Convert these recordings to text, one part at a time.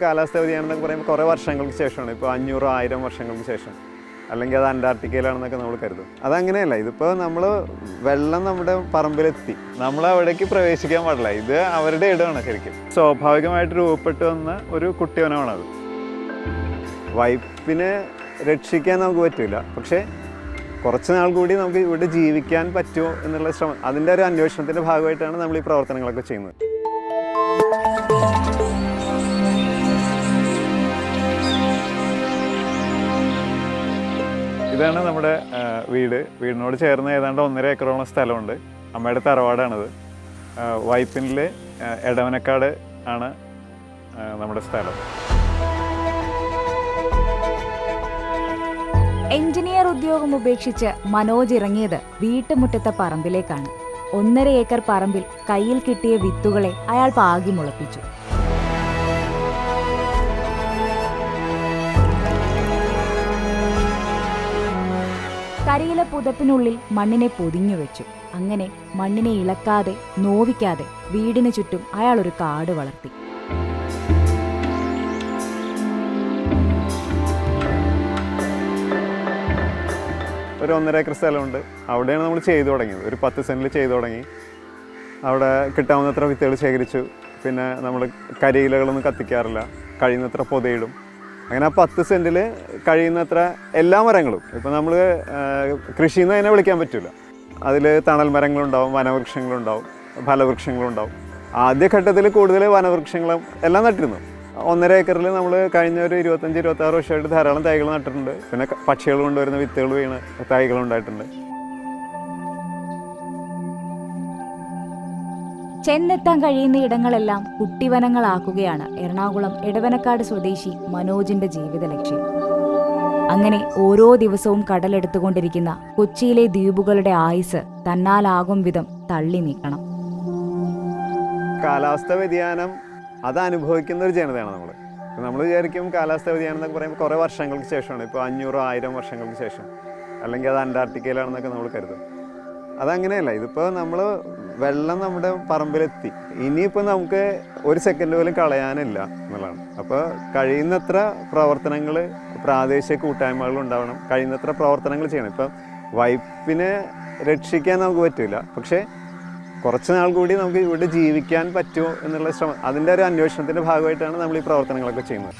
കാലാവസ്ഥ വ്യതിയാനം പറയുമ്പോൾ കുറേ വർഷങ്ങൾക്ക് ശേഷമാണ്. ഇപ്പോൾ അഞ്ഞൂറ് ആയിരം വർഷങ്ങൾക്ക് ശേഷം. അല്ലെങ്കിൽ അത് അന്റാർട്ടിക്കയിലാണെന്നൊക്കെ നമ്മൾ കരുതും. അതങ്ങനെയല്ല ഇതിപ്പോൾ നമ്മൾ വെള്ളം നമ്മുടെ പറമ്പിലെത്തി. നമ്മൾ അവിടേക്ക് പ്രവേശിക്കാൻ പാടില്ല. ഇത് അവരുടെ ഇടമാണ് ശരിക്കും. സ്വാഭാവികമായിട്ട് രൂപപ്പെട്ടു വന്ന ഒരു കുട്ടിവനമാണത് വൈപ്പിനെ രക്ഷിക്കാൻ നമുക്ക് പറ്റില്ല പക്ഷേ കുറച്ച് നാൾ കൂടി നമുക്ക് ഇവിടെ ജീവിക്കാൻ പറ്റുമോ എന്നുള്ള ശ്രമം അതിന്റെ ഒരു അന്വേഷണത്തിന്റെ ഭാഗമായിട്ടാണ് നമ്മൾ ഈ പ്രവർത്തനങ്ങളൊക്കെ ചെയ്യുന്നത്. ഇതാണ് നമ്മുടെ വീട്. വീടിനോട് ചേർന്ന് ഏതാണ്ട് ഒന്നര ഏക്കറോളം സ്ഥലമുണ്ട്. അമ്മയുടെ തറവാടാണിത്. വൈപ്പിനിലെ എടവനക്കാട് ആണ് നമ്മുടെ സ്ഥലം. എഞ്ചിനീയർ ഉദ്യോഗം ഉപേക്ഷിച്ച് മനോജ് ഇറങ്ങിയത് വീട്ടുമുറ്റത്തെ പറമ്പിലേക്കാണ്. ഒന്നര ഏക്കർ പറമ്പിൽ കയ്യിൽ കിട്ടിയ വിത്തുകളെ അയാൾ പാകി മുളപ്പിച്ചു. കരിയില പുതപ്പിനുള്ളിൽ മണ്ണിനെ പൊതിഞ്ഞു വെച്ചു. അങ്ങനെ മണ്ണിനെ ഇളക്കാതെ നോവിക്കാതെ വീടിന് ചുറ്റും അയാൾ ഒരു കാട് വളർത്തി. ഒരു ഒന്നര ഏക്കർ സ്ഥലമുണ്ട്. അവിടെയാണ് നമ്മൾ ചെയ്തു തുടങ്ങിയത് ഒരു പത്ത് സെന്റിൽ ചെയ്തു തുടങ്ങി. അവിടെ കിട്ടാവുന്നത്ര വിത്തുകൾ ശേഖരിച്ചു. പിന്നെ നമ്മൾ കരിയിലകളൊന്നും കത്തിക്കാറില്ല. കഴിയുന്നത്ര പൊതയിടും. അങ്ങനെ ആ പത്ത് സെന്റിൽ കഴിയുന്നത്ര എല്ലാ മരങ്ങളും. ഇപ്പം നമ്മൾ കൃഷി എന്ന് തന്നെ വിളിക്കാൻ പറ്റില്ല അതിൽ തണൽ മരങ്ങളുണ്ടാവും വനവൃക്ഷങ്ങളുണ്ടാവും ഫലവൃക്ഷങ്ങളുണ്ടാവും. ആദ്യഘട്ടത്തിൽ കൂടുതൽ വനവൃക്ഷങ്ങളും എല്ലാം നട്ടിരുന്നു. ഒന്നര ഏക്കറിൽ നമ്മൾ കഴിഞ്ഞ ഒരു ഇരുപത്തഞ്ച് ഇരുപത്താറ് വർഷമായിട്ട് ധാരാളം തൈകൾ നട്ടിട്ടുണ്ട്. പിന്നെ പക്ഷികൾ കൊണ്ടുവരുന്ന വിത്തുകൾ വീണ് തൈകൾ ഉണ്ടായിട്ടുണ്ട് ചെന്നെത്താൻ കഴിയുന്ന ഇടങ്ങളെല്ലാം കുട്ടിവനങ്ങളാക്കുകയാണ് എറണാകുളം എടവനക്കാട് സ്വദേശി മനോജിന്റെ ജീവിത ലക്ഷ്യം. അങ്ങനെ ഓരോ ദിവസവും കടലെടുത്തുകൊണ്ടിരിക്കുന്ന കൊച്ചിയിലെ ദ്വീപുകളുടെ ആയുസ് തന്നാലാകും വിധം തള്ളി നീക്കണം. കാലാവസ്ഥ വ്യതിയാനം അത് അനുഭവിക്കുന്ന ഒരു ജനതയാണ് നമ്മൾ നമ്മൾ വിചാരിക്കും കാലാവസ്ഥ വ്യതിയാനം എന്നൊക്കെ പറയുമ്പോൾ കുറേ വർഷങ്ങൾക്ക് ശേഷമാണ്. ഇപ്പോൾ അഞ്ഞൂറ് ആയിരം വർഷങ്ങൾക്ക് ശേഷം. അല്ലെങ്കിൽ അത് അന്റാർട്ടിക്കയിലാണെന്നൊക്കെ നമ്മൾ കരുതും. അതങ്ങനെയല്ല ഇതിപ്പോൾ നമ്മൾ വെള്ളം നമ്മുടെ പറമ്പിലെത്തി. ഇനിയിപ്പോൾ നമുക്ക് ഒരു സെക്കൻഡ് പോലും കളയാനില്ല എന്നുള്ളതാണ്. അപ്പോൾ കഴിയുന്നത്ര പ്രവർത്തനങ്ങൾ പ്രാദേശിക കൂട്ടായ്മകൾ ഉണ്ടാവണം. കഴിയുന്നത്ര പ്രവർത്തനങ്ങൾ ചെയ്യണം. ഇപ്പം വൈപ്പിനെ രക്ഷിക്കാൻ നമുക്ക് പറ്റില്ല പക്ഷേ കുറച്ച് നാൾ കൂടി നമുക്ക് ഇവിടെ ജീവിക്കാൻ പറ്റുമോ എന്നുള്ള ശ്രമം അതിന്റെ ഒരു അന്വേഷണത്തിന്റെ ഭാഗമായിട്ടാണ് നമ്മൾ ഈ പ്രവർത്തനങ്ങളൊക്കെ ചെയ്യുന്നത്.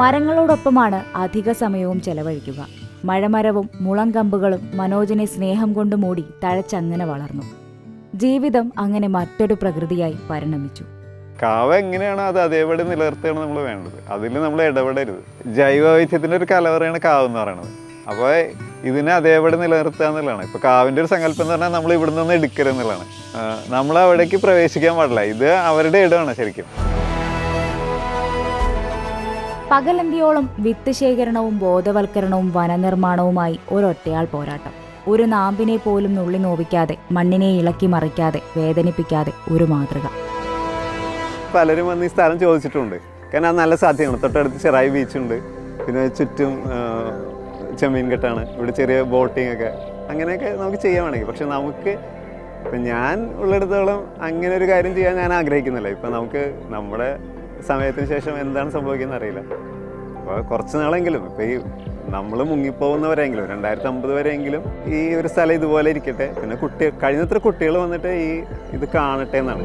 മരങ്ങളോടൊപ്പമാണ് അധിക സമയവും ചെലവഴിക്കുക. മഴമരവും മുളങ്കമ്പുകളും മനോജിനെ സ്നേഹം കൊണ്ട് മൂടി തഴച്ചങ്ങനെ വളർന്നു. ജീവിതം അങ്ങനെ മറ്റൊരു പ്രകൃതിയായി പരിണമിച്ചു. കാവ എങ്ങനെയാണോ അത് അതേപടി നിലനിർത്തുകയാണ് നമ്മൾ വേണ്ടത്. അതിൽ നമ്മൾ ഇടപെടരുത്. ജൈവവൈദ്യത്തിന്റെ ഒരു കലവറയാണ് കാവ് എന്ന് പറയുന്നത്. അപ്പോൾ ഇതിനെ അതേപടി നിലനിർത്തുക എന്നുള്ളതാണ്. ഇപ്പോൾ കാവിന്റെ ഒരു സങ്കല്പം എന്ന് പറഞ്ഞാൽ നമ്മൾ ഇവിടെ നിന്ന് എടുക്കരുത് എന്നുള്ളതാണ്. നമ്മൾ അവിടേക്ക് പ്രവേശിക്കാൻ പാടില്ല. ഇത് അവരുടെ ഇടമാണ് ശരിക്കും. പകലന്തിയോളം വിത്ത് ശേഖരണവും ബോധവൽക്കരണവും വനനിർമ്മാണവുമായി ഒരൊറ്റയാൾ പോരാട്ടം. ഒരു നാമ്പിനെ പോലും നുള്ളി നോവിക്കാതെ മണ്ണിനെ ഇളക്കി മറിക്കാതെ വേദനിപ്പിക്കാതെ ഒരു മാതൃക. പലരും വന്ന് ഈ സ്ഥലം ചോദിച്ചിട്ടുണ്ട്. കാരണം അത് നല്ല സാധ്യമാണ്. തൊട്ടടുത്ത് ചെറായി ബീച്ചുണ്ട് പിന്നെ ചുറ്റും ചെമ്മീൻ കെട്ടാണ്. ഇവിടെ ചെറിയ ബോട്ടിംഗ് ഒക്കെ. അങ്ങനെയൊക്കെ നമുക്ക് ചെയ്യാമാണെങ്കിൽ പക്ഷെ നമുക്ക് ഇപ്പം ഞാൻ ഉള്ളിടത്തോളം അങ്ങനെ ഒരു കാര്യം ചെയ്യാൻ ഞാൻ ആഗ്രഹിക്കുന്നില്ല. ഇപ്പം നമുക്ക് നമ്മുടെ സമയത്തിന് ശേഷം എന്താണ് സംഭവിക്കുന്നത് അറിയില്ല. അപ്പോൾ കുറച്ച് നാളെങ്കിലും ഇപ്പോൾ ഈ നമ്മൾ മുങ്ങിപ്പോകുന്നവരെങ്കിലും രണ്ടായിരത്തി അമ്പത് വരെയെങ്കിലും ഈ ഒരു സ്ഥലം ഇതുപോലെ ഇരിക്കട്ടെ. പിന്നെ കുട്ടി കഴിഞ്ഞത്ര കുട്ടികൾ വന്നിട്ട് ഈ ഇത് കാണട്ടെ എന്നാണ്.